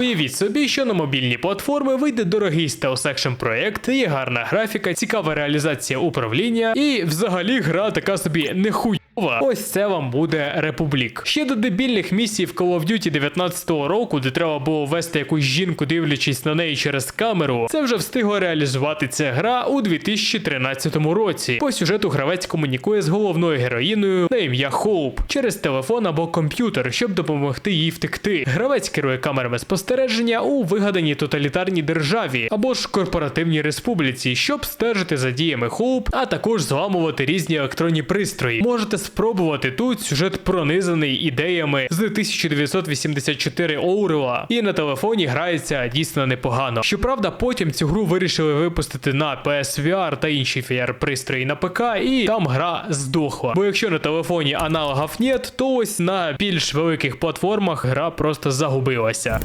Уявіть собі, що на мобільні платформи вийде дорогий стелс-екшн проект, є гарна графіка, цікава реалізація управління, і взагалі гра така собі нехуйова. Ось це вам буде Републік. Ще до дебільних місій в Call of Duty 19-го року, де треба було вести якусь жінку, дивлячись на неї через камеру. Це вже встигла реалізувати ця гра у 2013 році. По сюжету гравець комунікує з головною героїною на ім'я Хоуп через телефон або комп'ютер, щоб допомогти їй втекти. Гравець керує камерами спостереження у вигаданій тоталітарній державі або ж корпоративній республіці, щоб стежити за діями Хоуп, а також зламувати різні електронні пристрої. Можете спробувати тут сюжет пронизаний ідеями з 1984 Оурела, і на телефоні грається дійсно непогано. Щоправда, потім цю гру вирішили випустити на PSVR та інші VR пристрої на ПК, і там гра здохла. Бо якщо на телефоні аналогів нет, то ось на більш великих платформах гра просто загубилася.